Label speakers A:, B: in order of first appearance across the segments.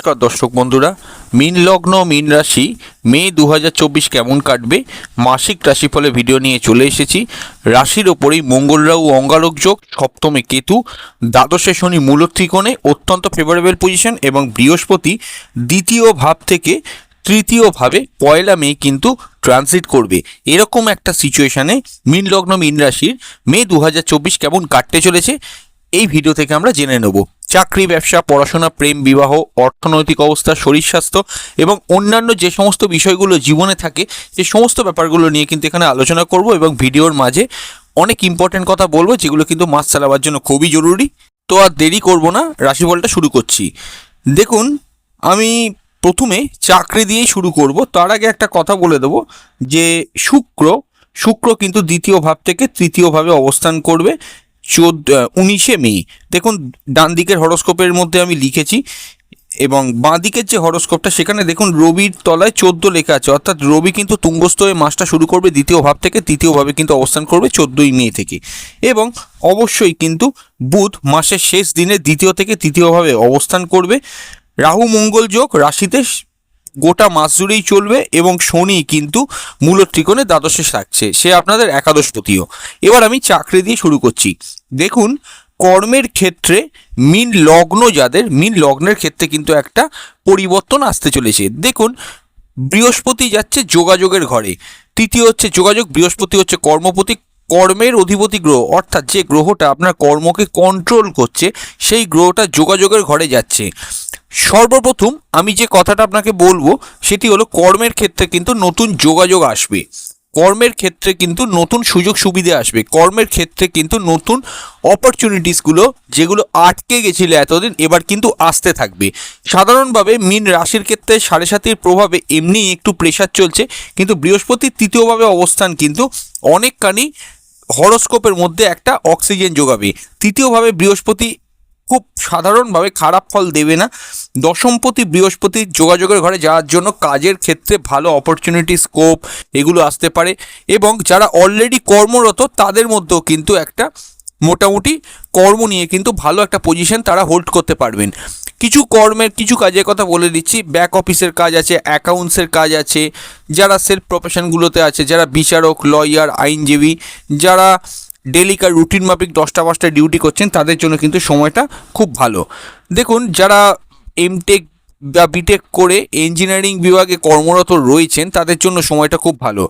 A: নমস্কার দর্শক বন্ধুরা, মিন লগ্ন, মিন রাশি, মে দু হাজার চব্বিশ কেমন কাটবে? মাসিক রাশিফলে ভিডিও নিয়ে চলে এসেছি। রাশির ওপরেই মঙ্গল রাহু, অঙ্গারক যোগ, সপ্তমে কেতু, দ্বাদশে শনি মূল ত্রিকোণে অত্যন্ত ফেভারেবল পজিশন এবং বৃহস্পতি দ্বিতীয় ভাব থেকে তৃতীয়ভাবে পয়লা মে কিন্তু ট্রানজিট করবে। এরকম একটা সিচুয়েশনে মিন লগ্ন, মিন রাশির মে দু হাজার চব্বিশ কেমন কাটতে চলেছে, এই ভিডিও থেকে আমরা জেনে নেব। চাকরি, ব্যবসা, পড়াশোনা, প্রেম, বিবাহ, অর্থনৈতিক অবস্থা, শরীর স্বাস্থ্য এবং অন্যান্য যে সমস্ত বিষয়গুলো জীবনে থাকে সেই সমস্ত ব্যাপারগুলো নিয়ে কিন্তু এখানে আলোচনা করব এবং ভিডিওর মাঝে অনেক ইম্পর্টেন্ট কথা বলব, যেগুলো কিন্তু মাছ চালাবার জন্য খুবই জরুরি। তো আর দেরি করব না, রাশিফলটা শুরু করছি। দেখুন, আমি প্রথমে চাকরি দিয়েই শুরু করব। তার আগে একটা কথা বলে দেবো, যে শুক্র শুক্র কিন্তু দ্বিতীয় ভাব থেকে তৃতীয় ভাবে অবস্থান করবে। চোদ্দ উনিশে মে। দেখুন ডান দিকের হরস্কোপের মধ্যে আমি লিখেছি, এবং বাঁ দিকের যে হরস্কোপটা, সেখানে দেখুন রবির তলায় চোদ্দ লেখা আছে। অর্থাৎ রবি কিন্তু তুঙ্গস্থ হয়ে মাসটা শুরু করবে দ্বিতীয় ভাব থেকে তৃতীয়ভাবে কিন্তু অবস্থান করবে চোদ্দোই মে থেকে। এবং অবশ্যই কিন্তু বুধ মাসের শেষ দিনে দ্বিতীয় থেকে তৃতীয়ভাবে অবস্থান করবে। রাহু মঙ্গল যোগ রাশিতে গোটা মাস জুড়েই চলবে এবং শনি কিন্তু মূল ত্রিকোণে দ্বাদশে থাকছে, সে আপনাদের একাদশ একাদশপতিও এবার আমি চাকরি দিয়ে শুরু করছি। দেখুন, কর্মের ক্ষেত্রে মিন লগ্ন যাদের, মিন লগ্নের ক্ষেত্রে কিন্তু একটা পরিবর্তন আসতে চলেছে। দেখুন, বৃহস্পতি যাচ্ছে যোগাযোগের ঘরে, তৃতীয় হচ্ছে যোগাযোগ, বৃহস্পতি হচ্ছে কর্মপতি, কর্মের অধিপতি গ্রহ, অর্থাৎ যে গ্রহটা আপনার কর্মকে কন্ট্রোল করছে, সেই গ্রহটা যোগাযোগের ঘরে যাচ্ছে। সর্বপ্রথম আমি যে কথাটা আপনাকে বলব, সেটি হলো কর্মের ক্ষেত্রে কিন্তু নতুন যোগাযোগ আসবে। কর্মের ক্ষেত্রে কিন্তু নতুন সুযোগ সুবিধা আসবে। কর্মের ক্ষেত্রে কিন্তু নতুন অপরচুনিটিসগুলো যেগুলো আটকে গেছিল এতদিন, এবার কিন্তু আসতে থাকবে। সাধারণভাবে মিন রাশির ক্ষেত্রে সাড়ে সাতির প্রভাবে এমনি একটু প্রেশার চলছে, কিন্তু বৃহস্পতির তৃতীয়ভাবে অবস্থান কিন্তু অনেকখানি হরস্কোপের মধ্যে একটা অক্সিজেন যোগাবে। তৃতীয়ভাবে বৃহস্পতি খুব সাধারণভাবে খারাপ ফল দেবে না। দশমপতি বৃহস্পতির যোগাযোগের ঘরে যাওয়ার জন্য কাজের ক্ষেত্রে ভালো অপরচুনিটি স্কোপ এগুলো আসতে পারে এবং যারা অলরেডি কর্মরত তাদের মধ্যেও কিন্তু একটা মোটামুটি কর্ম নিয়ে কিন্তু ভালো একটা পজিশন তারা হোল্ড করতে পারবেন। কিছু কর্মের, কিছু কাজের কথা বলে দিচ্ছি। ব্যাক অফিসের কাজ আছে অ্যাকাউন্টসের কাজ আছে, যারা সেলফ প্রফেশনগুলোতে আছে, যারা বিচারক লয়ার আইনজীবী, যারা ডেলিকার রুটিন মাফিক দশটা পাঁচটা ডিউটি করছেন, তাদের জন্য কিন্তু সময়টা খুব ভালো। দেখুন, যারা এমটেক বা বিটেক করে ইঞ্জিনিয়ারিং বিভাগে কর্মরত রয়েছেন, তাদের জন্য সময়টা খুব ভালো।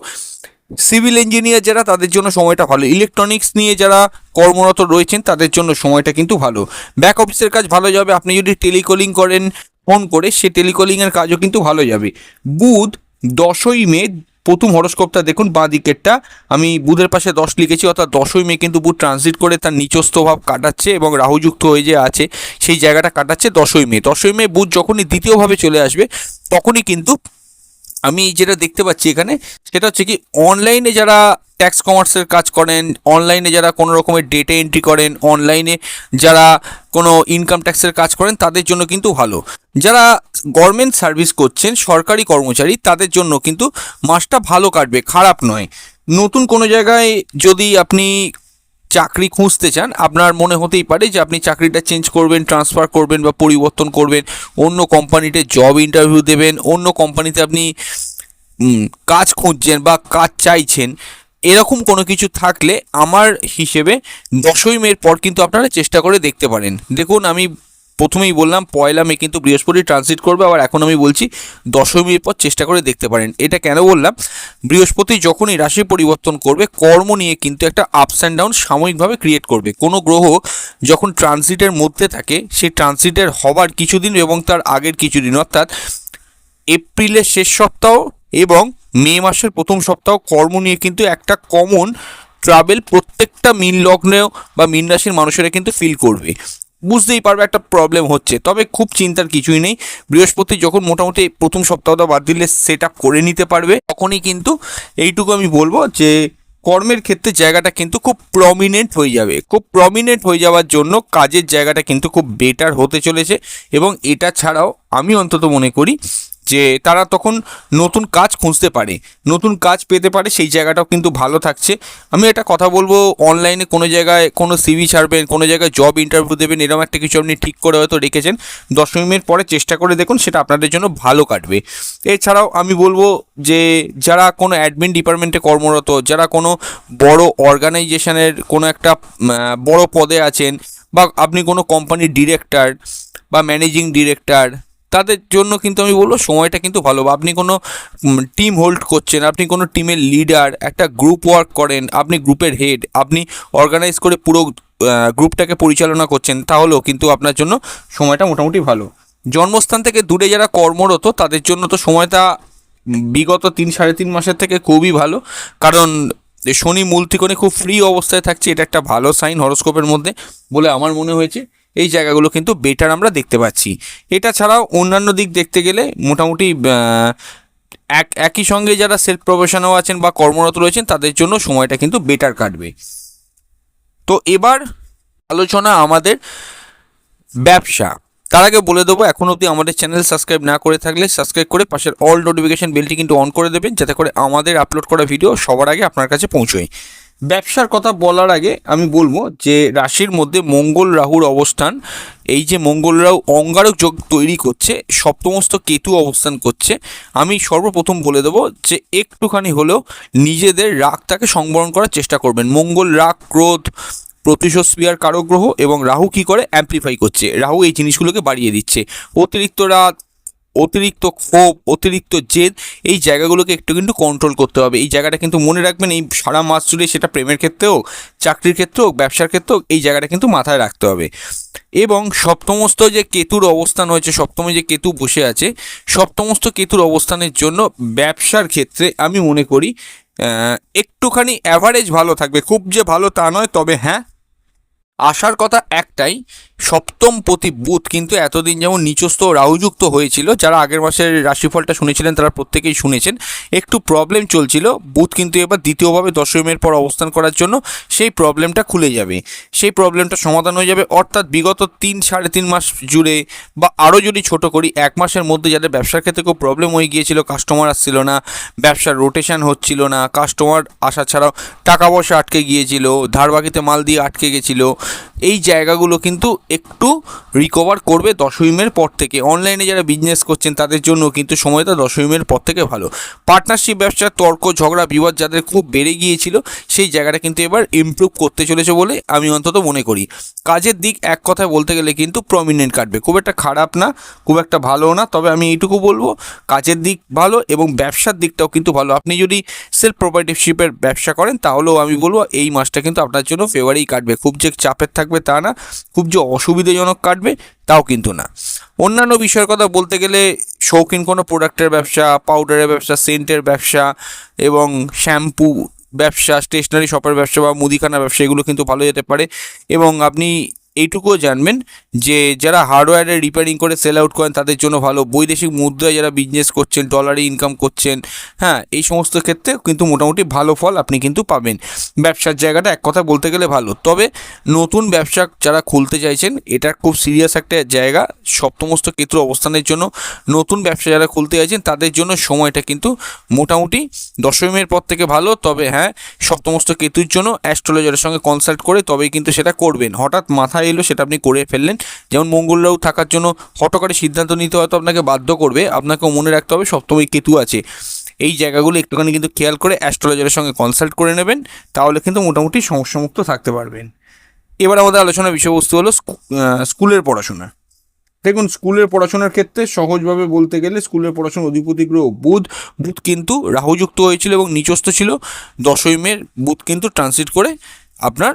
A: সিভিল ইঞ্জিনিয়ার যারা, তাদের জন্য সময়টা ভালো। ইলেকট্রনিক্স নিয়ে যারা কর্মরত রয়েছেন, তাদের জন্য সময়টা কিন্তু ভালো। ব্যাক অফিসের কাজ ভালো যাবে। আপনি যদি টেলিকলিং করেন ফোন করে, সে টেলিকলিংয়ের কাজও কিন্তু ভালো যাবে। বুধ দশই মে প্রথম হরস্কোপটা দেখুন, বাঁ দিকেরটা। আমি বুধের পাশে দশ লিখেছি, অর্থাৎ দশই মে কিন্তু বুধ ট্রানজিট করে তার নিচস্থ ভাব কাটাচ্ছে এবং রাহুযুক্ত হয়ে যে আছে, সেই জায়গাটা কাটাচ্ছে দশই মে। দশই মে বুধ যখনই দ্বিতীয়ভাবে চলে আসবে, তখনই কিন্তু আমি যেটা দেখতে পাচ্ছি এখানে, সেটা হচ্ছে কি অনলাইনে যারা ট্যাক্স কমার্সের কাজ করেন অনলাইনে যারা কোনো রকমের ডেটা এন্ট্রি করেন অনলাইনে যারা কোনো ইনকাম ট্যাক্সের কাজ করেন, তাদের জন্য কিন্তু ভালো। যারা গভর্নমেন্ট সার্ভিস করছেন, সরকারি কর্মচারী, তাদের জন্য কিন্তু মাসটা ভালো কাটবে, খারাপ নয়। নতুন কোনো জায়গায় যদি আপনি চাকরি খুঁজতে চান, আপনার মনে হতেই পারে যে আপনি চাকরিটা চেঞ্জ করবেন ট্রান্সফার করবেন বা পরিবর্তন করবেন, অন্য কোম্পানিতে জব ইন্টারভিউ দেবেন, অন্য কোম্পানিতে আপনি কাজ খুঁজছেন বা কাজ চাইছেন, এরকম কোনো কিছু থাকলে আমার হিসেবে দশই মের পর কিন্তু আপনারা চেষ্টা করে দেখতে পারেন। দেখুন, আমি প্রথমেই বললাম, পয়লা মে কিন্তু বৃহস্পতি ট্রানজিট করবে, আবার এখন আমি বলছি দশই মের পর চেষ্টা করে দেখতে পারেন। এটা কেন বললাম? বৃহস্পতি যখনই রাশি পরিবর্তন করবে, কর্ম নিয়ে কিন্তু একটা আপস অ্যান্ড ডাউন সাময়িকভাবে ক্রিয়েট করবে। কোনো গ্রহ যখন ট্রানজিটের মধ্যে থাকে সেই ট্রানজিটের হবার কিছুদিন এবং তার আগের কিছুদিন, অর্থাৎ এপ্রিলের শেষ সপ্তাহ এবং মে মাসের প্রথম সপ্তাহ কর্ম নিয়ে কিন্তু একটা কমন ট্রাভেল প্রত্যেকটা মিন লগ্নেও বা মিন রাশির মানুষেরা কিন্তু ফিল করবে। বুঝতেই পারবে একটা প্রবলেম হচ্ছে। তবে খুব চিন্তার কিছুই নেই। বৃহস্পতি যখন মোটামুটি প্রথম সপ্তাহটা বাদ দিলে সেট করে নিতে পারবে। তখনই কিন্তু এইটুকু আমি বলব যে, কর্মের ক্ষেত্রে জায়গাটা কিন্তু খুব প্রমিনেন্ট হয়ে যাবে। খুব প্রমিনেন্ট হয়ে যাওয়ার জন্য কাজের জায়গাটা কিন্তু খুব বেটার হতে চলেছে। এবং এটা ছাড়াও আমি অন্তত মনে করি যে তারা তখন নতুন কাজ খুঁজতে পারে, নতুন কাজ পেতে পারে, সেই জায়গাটাও কিন্তু ভালো থাকছে। আমি একটা কথা বলব অনলাইনে কোনো জায়গায় কোনো সিভি ছাড়বেন, কোনো জায়গায় জব ইন্টারভিউ দেবেন এরকম একটা কিছু আপনি ঠিক করে হয়তো রেখেছেন। দশ মিনিট পরে চেষ্টা করে দেখুন, সেটা আপনাদের জন্য ভালো কাটবে। এছাড়াও আমি বলব যে, যারা কোনো অ্যাডমিন ডিপার্টমেন্টে কর্মরত, যারা কোনো বড় অর্গানাইজেশনের কোনো একটা বড় পদে আছেন, বা আপনি কোনো কোম্পানির ডিরেক্টর বা ম্যানেজিং ডিরেক্টর তাদের জন্য কিন্তু আমি বলব সময়টা কিন্তু ভালো আপনি কোনো টিম হোল্ড করছেন, আপনি কোনো টিমের লিডার একটা গ্রুপ ওয়ার্ক করেন, আপনি গ্রুপের হেড আপনি অর্গানাইজ করে পুরো গ্রুপটাকে পরিচালনা করছেন, তাহলেও কিন্তু আপনার জন্য সময়টা মোটামুটি ভালো। জন্মস্থান থেকে দূরে যারা কর্মরত, তাদের জন্য তো সময়টা বিগত তিন, সাড়ে তিন মাসের থেকে খুবই ভালো। কারণ শনি মূল ত্রিকোণে খুব ফ্রি অবস্থায় থাকছে, এটা একটা ভালো সাইন হরোস্কোপের মধ্যে বলে আমার মনে হয়েছে। এই জায়গাগুলো কিন্তু বেটার আমরা দেখতে পাচ্ছি। এটা ছাড়াও অন্যান্য দিক দেখতে গেলে মোটামুটি এক, একই সঙ্গে যারা সেলফ প্রফেশনও আছেন বা কর্মরত রয়েছেন, তাদের জন্য সময়টা কিন্তু বেটার কাটবে। তো এবার আলোচনা আমাদের ব্যবসা। তার আগে বলে দেবো, এখন অবধি আমাদের চ্যানেল সাবস্ক্রাইব না করে থাকলে সাবস্ক্রাইব করে পাশের অল নোটিফিকেশন বেলটি কিন্তু অন করে দেবেন, যাতে করে আমাদের আপলোড করা ভিডিও সবার আগে আপনার কাছে পৌঁছয়। ব্যবসার কথা বলার আগে আমি বলব যে রাশির মধ্যে মঙ্গল রাহুর অবস্থান, এই যে মঙ্গল রাহু অঙ্গারক যোগ তৈরি করছে সপ্তমস্ত কেতু অবস্থান করছে, আমি সর্বপ্রথম বলে দেবো যে একটুখানি হলেও নিজেদের রাগটাকে সংবরণ করার চেষ্টা করবেন। মঙ্গল রাগ, ক্রোধ প্রতিশোধ স্পিয়ার কারক গ্রহ এবং রাহু কি করে? অ্যাম্প্লিফাই করছে। রাহু এই জিনিসগুলোকে বাড়িয়ে দিচ্ছে। অতিরিক্ত রাত অতিরিক্ত ক্ষোভ, অতিরিক্ত জেদ, এই জায়গাগুলোকে একটু কিন্তু কন্ট্রোল করতে হবে। এই জায়গাটা কিন্তু মনে রাখবেন, এই সারা মাস জুড়ে সেটা প্রেমের ক্ষেত্রে হোক, চাকরির ক্ষেত্রে হোক, ব্যবসার ক্ষেত্রে হোক, এই জায়গাটা কিন্তু মাথায় রাখতে হবে। এবং সপ্তমস্ত যে কেতুর অবস্থান হয়েছে, সপ্তমে যে কেতু বসে আছে, সপ্তমস্ত কেতুর অবস্থানের জন্য ব্যবসার ক্ষেত্রে আমি মনে করি একটুখানি অ্যাভারেজ ভালো থাকবে। খুব যে ভালো তা নয়, তবে হ্যাঁ আসার কথা একটাই সপ্তম প্রতি বুধ কিন্তু এতদিন যেমন নিচস্থ রাহুযুক্ত হয়েছিল, যারা আগের মাসের রাশিফলটা শুনেছিলেন তারা প্রত্যেকেই শুনেছেন, একটু প্রবলেম চলছিল, বুধ কিন্তু এবার দ্বিতীয়ভাবে দশমের পর অবস্থান করার জন্য সেই প্রবলেমটা খুলে যাবে। সেই প্রবলেমটা সমাধান হয়ে যাবে, অর্থাৎ বিগত তিন সাড়ে তিন মাস জুড়ে বা আরও যদি ছোট করি, এক মাসের মধ্যে যাদের ব্যবসার ক্ষেত্রে খুব প্রবলেম হয়ে গিয়েছিল কাস্টমার আসছিল না, ব্যবসার রোটেশন হচ্ছিল না কাস্টমার আসা ছাড়াও টাকা পয়সা আটকে গিয়েছিল, ধারবাকিতে মাল দিয়ে আটকে গেছিল, এই জায়গাগুলো কিন্তু একটু রিকভার করবে দশমীর পর থেকে। অনলাইনে যারা বিজনেস করছেন, তাদের জন্য কিন্তু সময়টা দশমীর পর থেকে ভালো। পার্টনারশিপ ব্যবসার তর্ক, ঝগড়া, বিবাদ যাদের খুব বেড়ে গিয়েছিল, সেই জায়গাটা কিন্তু এবার ইমপ্রুভ করতে চলেছে বলে আমি অন্তত মনে করি। কাজের দিক এক কথায় বলতে গেলে কিন্তু প্রমিনেন্ট কাটবে। খুব একটা খারাপ না, খুব একটা ভালো না, তবে আমি এইটুকু বলব, কাজের দিক ভালো এবং ব্যবসার দিকটাও কিন্তু ভালো। আপনি যদি সেলফ প্রপার্টিশিপের ব্যবসা করেন, তাহলেও আমি বলব এই মাসটা কিন্তু আপনার জন্য ফেভারেই কাটবে। খুব যে চাপের থাকবে তা না, খুব যে অসুবিধাজনক কাটবে, তাও কিন্তু না। অন্যান্য বিষয়ের কথা বলতে গেলে শৌখিন কোনো প্রোডাক্টের ব্যবসা, পাউডারের ব্যবসা, সেন্টের ব্যবসা এবং শ্যাম্পু ব্যবসা, স্টেশনারি শপের ব্যবসা বা মুদিখানা ব্যবসা, এগুলো কিন্তু ভালো যেতে পারে এবং আপনি এইটুকুও জানবেন যে যারা হার্ডওয়্যারের রিপেয়ারিং করে সেল আউট করেন, তাদের জন্য ভালো। বৈদেশিক মুদ্রায় যারা বিজনেস করছেন ডলারে ইনকাম করছেন হ্যাঁ এই সমস্ত ক্ষেত্রে কিন্তু মোটামুটি ভালো ফল আপনি কিন্তু পাবেন। ব্যবসার জায়গাটা এক কথা বলতে গেলে ভালো। তবে নতুন ব্যবসা যারা খুলতে চাইছেন, এটা খুব সিরিয়াস একটা জায়গা। সপ্তমস্ত কেতুর অবস্থানের জন্য নতুন ব্যবসা যারা খুলতে চাইছেন, তাদের জন্য সময়টা কিন্তু মোটামুটি দশমীর পর থেকে ভালো। তবে হ্যাঁ সপ্তমস্ত কেতুর জন্য অ্যাস্ট্রোলজারের সঙ্গে কনসাল্ট করে তবেই কিন্তু সেটা করবেন। হঠাৎ মাথায় এলো সেটা আপনি করে ফেললেন। যেমন মঙ্গলরাও থাকার জন্য হটকারে সিদ্ধান্ত নিতে হয়তো আপনাকে বাধ্য করবে। আপনাকেও মনে রাখতে হবে, সপ্তমী কেতু আছে। এই জায়গাগুলো একটুখানি কিন্তু খেয়াল করে অ্যাস্ট্রোলজারের সঙ্গে কনসাল্ট করে নেবেন, তাহলে কিন্তু মোটামুটি সমস্যামুক্ত থাকতে পারবেন। এবার আমাদের আলোচনার বিষয়বস্তু হলো স্কুলের পড়াশোনা। দেখুন, স্কুলের পড়াশোনার ক্ষেত্রে সহজভাবে বলতে গেলে স্কুলের পড়াশোনার অধিপতি গ্রহ বুধ বুধ কিন্তু রাহুযুক্ত হয়েছিল এবং নিচস্থ ছিল। দশমীর বুধ কিন্তু ট্রান্সিট করে আপনার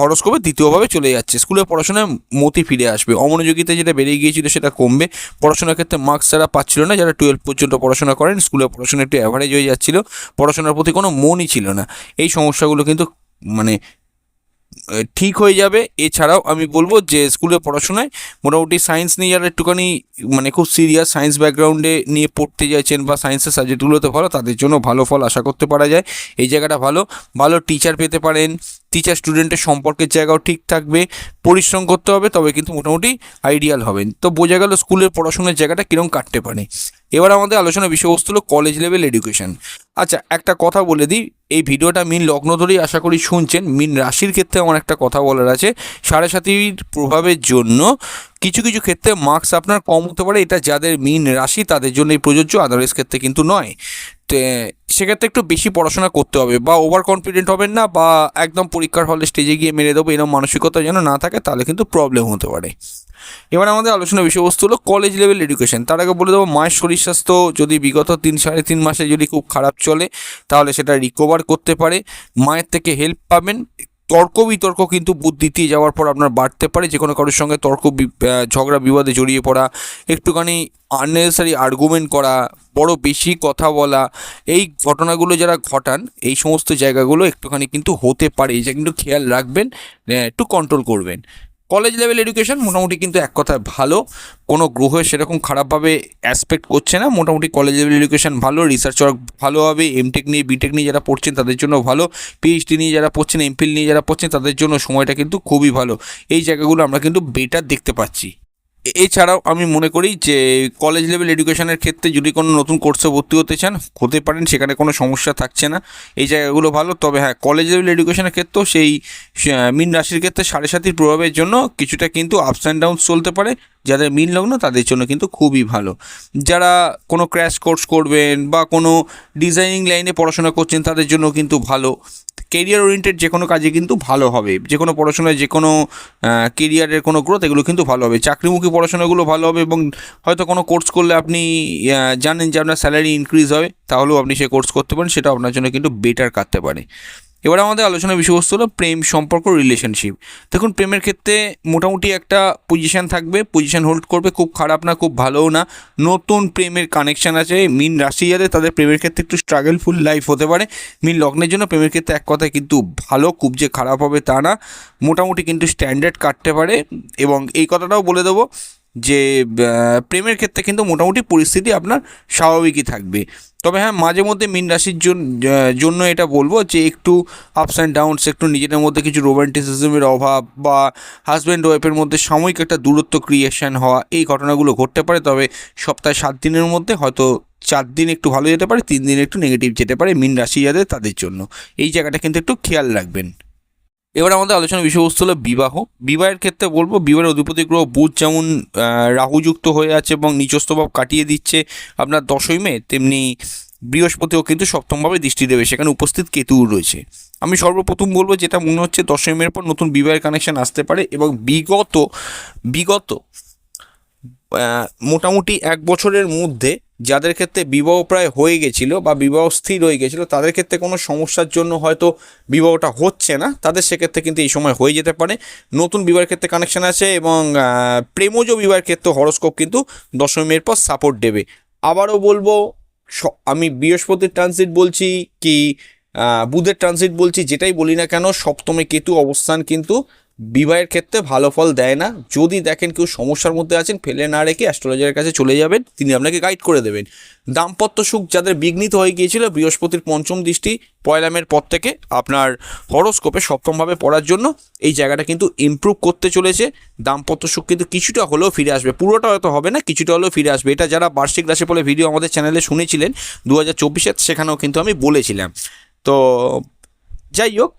A: হরস্কোপে দ্বিতীয়ভাবে চলে যাচ্ছে। স্কুলে পড়াশোনায় মতি ফিরে আসবে। অমনোযোগিতা যেটা বেড়ে গিয়েছিল সেটা কমবে। পড়াশোনার ক্ষেত্রে মার্কস যারা পাচ্ছিল না। যারা টুয়েলভ পর্যন্ত পড়াশোনা করেন, স্কুলে পড়াশোনা একটু অ্যাভারেজ হয়ে যাচ্ছিল। পড়াশোনার প্রতি কোনো মনই ছিল না। এই সমস্যাগুলো কিন্তু মানে ঠিক হয়ে যাবে। এছাড়াও আমি বলব যে স্কুলে পড়াশোনায় মোটামুটি সায়েন্স নিয়ে যারা একটুখানি মানে খুব সিরিয়াস সায়েন্স ব্যাকগ্রাউন্ডে নিয়ে পড়তে চাইছেন বা সায়েন্সের সাবজেক্টগুলোতে ভালো, তাদের জন্য ভালো ফল আশা করতে পারা যায়। এই জায়গাটা ভালো। ভালো টিচার পেতে পারেন। টিচার স্টুডেন্টের সম্পর্কের জায়গাও ঠিক থাকবে, পরিশ্রম করতে হবে, তবে কিন্তু মোটামুটি আইডিয়াল হবেন তো বোঝা গেল স্কুলের পড়াশোনার জায়গাটা কীরকম কাটতে পারে। এবার আমাদের আলোচনার বিষয়বস্তু হলো কলেজ লেভেল এডুকেশন আচ্ছা একটা কথা বলে দিই, এই ভিডিওটা মিন লগ্ন ধরেই আশা করি শুনছেন। মিন রাশির ক্ষেত্রে আমার একটা কথা বলার আছে। সাড়ে সাতির প্রভাবের জন্য কিছু কিছু ক্ষেত্রে মার্কস আপনার কম হতে পারে, এটা যাদের মিন রাশি তাদের জন্যই প্রযোজ্য আদার্স ক্ষেত্রে কিন্তু নয়। সেক্ষেত্রে একটু বেশি পড়াশোনা করতে হবে বা ওভার কনফিডেন্ট হবেন না বা একদম পরীক্ষার হলে স্টেজে গিয়ে মেরে দেবো, এরকম মানসিকতা যেন না থাকে তাহলে কিন্তু প্রবলেম হতে পারে। এবার আমাদের আলোচনার বিষয়বস্তু হলো কলেজ লেভেল এডুকেশন তার আগে বলে দেবো, মায়ের শরীর স্বাস্থ্য যদি বিগত তিন, সাড়ে তিন মাসে যদি খুব খারাপ চলে, তাহলে সেটা রিকভার করতে পারে। মায়ের থেকে হেল্প পাবেন তর্ক বিতর্ক কিন্তু বুদ্ধি দিয়ে যাওয়ার পর আপনার বাড়তে পারে, যে কোনো কারোর সঙ্গে তর্ক ঝগড়া, বিবাদে জড়িয়ে পড়া, একটুখানি আননেসেসারি আর্গুমেন্ট করা, বড় বেশি কথা বলা, এই ঘটনাগুলো যারা ঘটান, এই সমস্ত জায়গাগুলো একটুখানি কিন্তু হতে পারে। এটা কিন্তু খেয়াল রাখবেন একটু কন্ট্রোল করবেন। কলেজ লেভেল এডুকেশন মোটামুটি কিন্তু এক কথায় ভালো। কোনো গ্রহ সেরকম খারাপভাবে অ্যাসপেক্ট করছে না। মোটামুটি কলেজ লেভেল এডুকেশন ভালো রিসার্চ ওয়ার্ক ভালো হবে এমটেক নিয়ে বিটেক নিয়ে যারা পড়ছেন তাদের জন্য ভালো পিএইচডি নিয়ে যারা পড়ছেন এমফিল নিয়ে যারা পড়ছেন তাদের জন্য সময়টা কিন্তু খুবই ভালো। এই জায়গাগুলো আমরা কিন্তু বেটার দেখতে পাচ্ছি। এছাড়াও আমি মনে করি যে কলেজ লেভেল এডুকেশনের ক্ষেত্রে যদি কোনো নতুন কোর্সে ভর্তি হতে চান, হতে পারেন, সেখানে কোনো সমস্যা থাকছে না। এই জায়গাগুলো ভালো, তবে হ্যাঁ কলেজ লেভেল এডুকেশনের ক্ষেত্রেও সেই মীন রাশির ক্ষেত্রে সাড়ে সাতির প্রভাবের জন্য কিছুটা কিন্তু আপস অ্যান্ড ডাউন চলতে পারে। যাদের মিন লগ্ন, তাদের জন্য কিন্তু খুবই ভালো। যারা কোনো ক্র্যাশ কোর্স করবেন বা কোনো ডিজাইনিং লাইনে পড়াশোনা করছেন, তাদের জন্য কিন্তু ভালো। কেরিয়ার ওরিয়েন্টেড যে কোনো কাজে কিন্তু ভালো হবে। যে কোনো পড়াশোনায় যে কোনো কেরিয়ারের কোনো গ্রোথ এগুলো কিন্তু ভালো হবে। চাকরিমুখী পড়াশোনাগুলো ভালো হবে এবং হয়তো কোনো কোর্স করলে আপনি জানেন যে আপনার স্যালারি ইনক্রিজ হবে, তাহলেও আপনি সে কোর্স করতে পারেন, সেটা আপনার জন্য কিন্তু বেটার কাটতে পারে। এবার আমাদের আলোচনার বিষয়বস্তু হলো প্রেম সম্পর্ক রিলেশনশিপ দেখুন, প্রেমের ক্ষেত্রে মোটামুটি একটা পজিশন থাকবে পজিশন হোল্ড করবে, খুব খারাপ না, খুব ভালোও না। নতুন প্রেমের কানেকশান আছে, মিন রাশি যাদের, তাদের প্রেমের ক্ষেত্রে একটু স্ট্রাগলফুল লাইফ হতে পারে। মিন লগ্নের জন্য প্রেমের ক্ষেত্রে এক কথায় কিন্তু ভালো, খুব যে খারাপ হবে তা না। মোটামুটি কিন্তু স্ট্যান্ডার্ড কাটতে পারে। এবং এই কথাটাও বলে দেবো যে প্রেমের ক্ষেত্রে কিন্তু মোটামুটি পরিস্থিতি আপনার স্বাভাবিকই থাকবে। তবে হ্যাঁ মাঝে মধ্যে মিন রাশির জন্য এটা বলব যে একটু আপস অ্যান্ড ডাউনস একটু নিজেদের মধ্যে কিছু রোমান্টিসিজমের অভাব বা হাজব্যান্ড ওয়াইফের মধ্যে সাময়িক একটা দূরত্ব ক্রিয়েশন হওয়া, এই ঘটনাগুলো ঘটতে পারে। তবে সপ্তাহে সাত দিনের মধ্যে হয়তো চার দিন একটু ভালো যেতে পারে, তিন দিন একটু নেগেটিভ যেতে পারে মিন রাশি যাদের, তাদের জন্য। এই জায়গাটা কিন্তু একটু খেয়াল রাখবেন। এবার আমাদের আলোচনার বিষয়বস্তু হলো বিবাহ। বিবাহের ক্ষেত্রে বলব, বিবাহের অধিপতি গ্রহ বুধ যেমন রাহুযুক্ত হয়ে আছে এবং নিচস্তভাব কাটিয়ে দিচ্ছে আপনার দশই মে, তেমনি বৃহস্পতিও কিন্তু সপ্তমভাবে দৃষ্টি দেবে, সেখানে উপস্থিত কেতুও রয়েছে। আমি সর্বপ্রথম বলব যেটা মনে হচ্ছে, দশই মের পর নতুন বিবাহের কানেকশন আসতে পারে এবং বিগত বিগত মোটামুটি এক বছরের মধ্যে যাদের ক্ষেত্রে বিবাহ প্রায় হয়ে গেছিল বা বিবাহ স্থির হয়ে গেছিল, তাদের ক্ষেত্রে কোনো সমস্যার জন্য হয়তো বিবাহটা হচ্ছে না। তাদের সেক্ষেত্রে কিন্তু এই সময় হয়ে যেতে পারে। নতুন বিবাহের ক্ষেত্রে কানেকশন আছে এবং প্রেমজ বিবাহের ক্ষেত্রে হরস্কোপ কিন্তু দশমীর পর সাপোর্ট দেবে। আবারও বলব আমি বৃহস্পতির ট্রানজিট বলছি কি বুধের ট্রানজিট বলছি, যেটাই বলি না কেন, সপ্তমে কেতু অবস্থান কিন্তু বিবাহের ক্ষেত্রে ভালো ফল দেয় না। যদি দেখেন কেউ সমস্যার মধ্যে আছেন, ফেলে না রেখে অ্যাস্ট্রোলজারের কাছে চলে যাবেন, তিনি আপনাকে গাইড করে দেবেন। দাম্পত্য সুখ যাদের বিঘ্নিত হয়ে গিয়েছিল, বৃহস্পতির পঞ্চম দৃষ্টি পয়লামের পর থেকে আপনার হরোস্কোপে সপ্তমভাবে পড়ার জন্য এই জায়গাটা কিন্তু ইমপ্রুভ করতে চলেছে। দাম্পত্য সুখ কিন্তু কিছুটা হলেও ফিরে আসবে। পুরোটা হয়তো হবে না, কিছুটা হলেও ফিরে আসবে। এটা যারা বার্ষিক রাশিফলে ভিডিও আমাদের চ্যানেলে শুনেছিলেন দু হাজার সেখানেও কিন্তু আমি বলেছিলাম। তো যাই হোক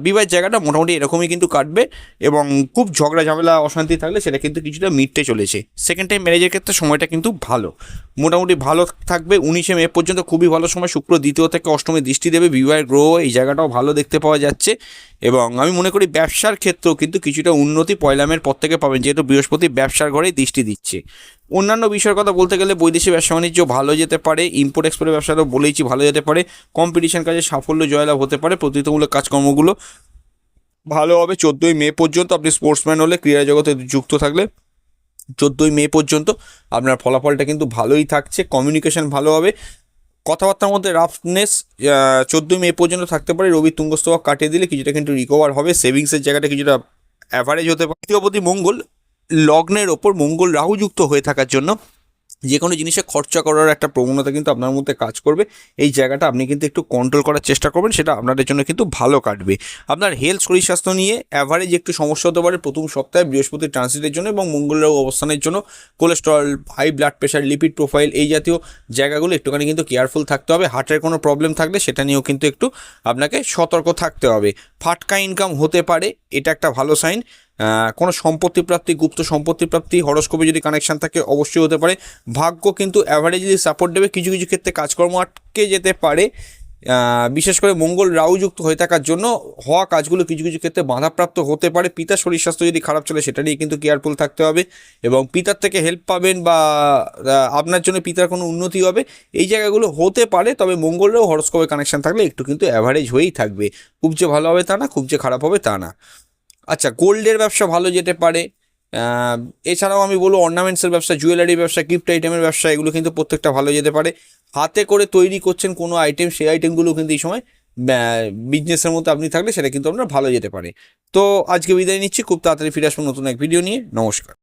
A: বিবাহের জায়গাটা মোটামুটি এরকমই কিন্তু কাটবে এবং খুব ঝগড়া ঝামেলা, অশান্তি থাকলে সেটা কিন্তু কিছুটা মিটতে চলেছে। সেকেন্ড টাইম ম্যারেজের ক্ষেত্রে সময়টা কিন্তু ভালো। মোটামুটি ভালো থাকবে। উনিশে মে পর্যন্ত খুবই ভালো সময়। শুক্র দ্বিতীয় থেকে অষ্টমে দৃষ্টি দেবে। বিবাহের গ্রহ এই জায়গাটাও ভালো দেখতে পাওয়া যাচ্ছে। এবং আমি মনে করি ব্যবসার ক্ষেত্রেও কিন্তু কিছুটা উন্নতি পয়লামের পর থেকে পাবেন। যেহেতু বৃহস্পতি ব্যবসার ঘরেই দৃষ্টি দিচ্ছে। অন্যান্য বিষয়ের কথা বলতে গেলে বৈদেশিক ব্যবসা বাণিজ্য ভালো যেতে পারে ইম্পোর্ট এক্সপোর্টের ব্যবসা তো বলেইছি ভালো যেতে পারে কম্পিটিশন কাজে সাফল্য, জয়লাভ হতে পারে, প্রতিযোগিতামূলক কাজকর্মগুলো ভালো হবে। চোদ্দোই মে পর্যন্ত আপনি স্পোর্টসম্যান হলে ক্রীড়া জগতে যুক্ত থাকলে চোদ্দোই মে পর্যন্ত আপনার ফলাফলটা কিন্তু ভালোই থাকছে কমিউনিকেশন ভালো হবে। কথাবার্তার মধ্যে রাফনেস চোদ্দোই মে পর্যন্ত থাকতে পারে, রবি তুঙ্গস্তবা কাটিয়ে দিলে কিছুটা কিন্তু রিকভার হবে সেভিংসের জায়গাটা কিছুটা অ্যাভারেজ হতে পারে। তৃতীয়পতি মঙ্গল লগ্নের ওপর মঙ্গল রাহুযুক্ত হয়ে থাকার জন্য যে কোনো জিনিসে খরচা করার একটা প্রবণতা কিন্তু আপনার মধ্যে কাজ করবে। এই জায়গাটা আপনি কিন্তু একটু কন্ট্রোল করার চেষ্টা করবেন, সেটা আপনাদের জন্য কিন্তু ভালো কাটবে। আপনার হেলথ শরীর স্বাস্থ্য নিয়ে অ্যাভারেজ একটু সমস্যা হতে পারে প্রথম সপ্তাহে বৃহস্পতির ট্রান্সিটের জন্য এবং মঙ্গলের অবস্থানের জন্য cholesterol high blood pressure lipid profile এই জাতীয় জায়গাগুলো একটুখানি কিন্তু কেয়ারফুল থাকতে হবে। হার্টের কোনো প্রবলেম থাকলে সেটা নিয়েও কিন্তু একটু আপনাকে সতর্ক থাকতে হবে। ফাটকা ইনকাম হতে পারে, এটা একটা ভালো সাইন কোনো সম্পত্তি প্রাপ্তি, গুপ্ত সম্পত্তি প্রাপ্তি, হরস্কোপে যদি কানেকশান থাকে, অবশ্যই হতে পারে। ভাগ্য কিন্তু অ্যাভারেজলি সাপোর্ট দেবে, কিছু কিছু ক্ষেত্রে কাজকর্ম আটকে যেতে পারে। বিশেষ করে মঙ্গল রাহুযুক্ত হয়ে থাকার জন্য হওয়া কাজগুলো কিছু কিছু ক্ষেত্রে বাধাপ্রাপ্ত হতে পারে। পিতার শরীর স্বাস্থ্য যদি খারাপ চলে, সেটা নিয়ে কিন্তু কেয়ারফুল থাকতে হবে এবং পিতার থেকে হেল্প পাবেন বা আপনার জন্য পিতার কোনো উন্নতি হবে। এই জায়গাগুলো হতে পারে, তবে মঙ্গলেরও হরস্কোপে কানেকশান থাকলে একটু কিন্তু অ্যাভারেজ হয়েই থাকবে। খুব যে ভালো হবে তা না, খুব যে খারাপ হবে তা না। আচ্ছা গোল্ডের ব্যবসা ভালো যেতে পারে। এছাড়াও আমি বলব অর্নামেন্টসের ব্যবসা জুয়েলারি ব্যবসা, গিফট আইটেমের ব্যবসা, এগুলো কিন্তু প্রত্যেকটা ভালো যেতে পারে। হাতে করে তৈরি করছেন কোনো আইটেম, সেই আইটেমগুলো কিন্তু এই সময় বিজনেসের মতো আপনি থাকলে সেটা কিন্তু আপনার ভালো যেতে পারে। তো আজকে বিদায় নিচ্ছি, খুব তাড়াতাড়ি ফিরে আসব নতুন এক ভিডিও নিয়ে। নমস্কার।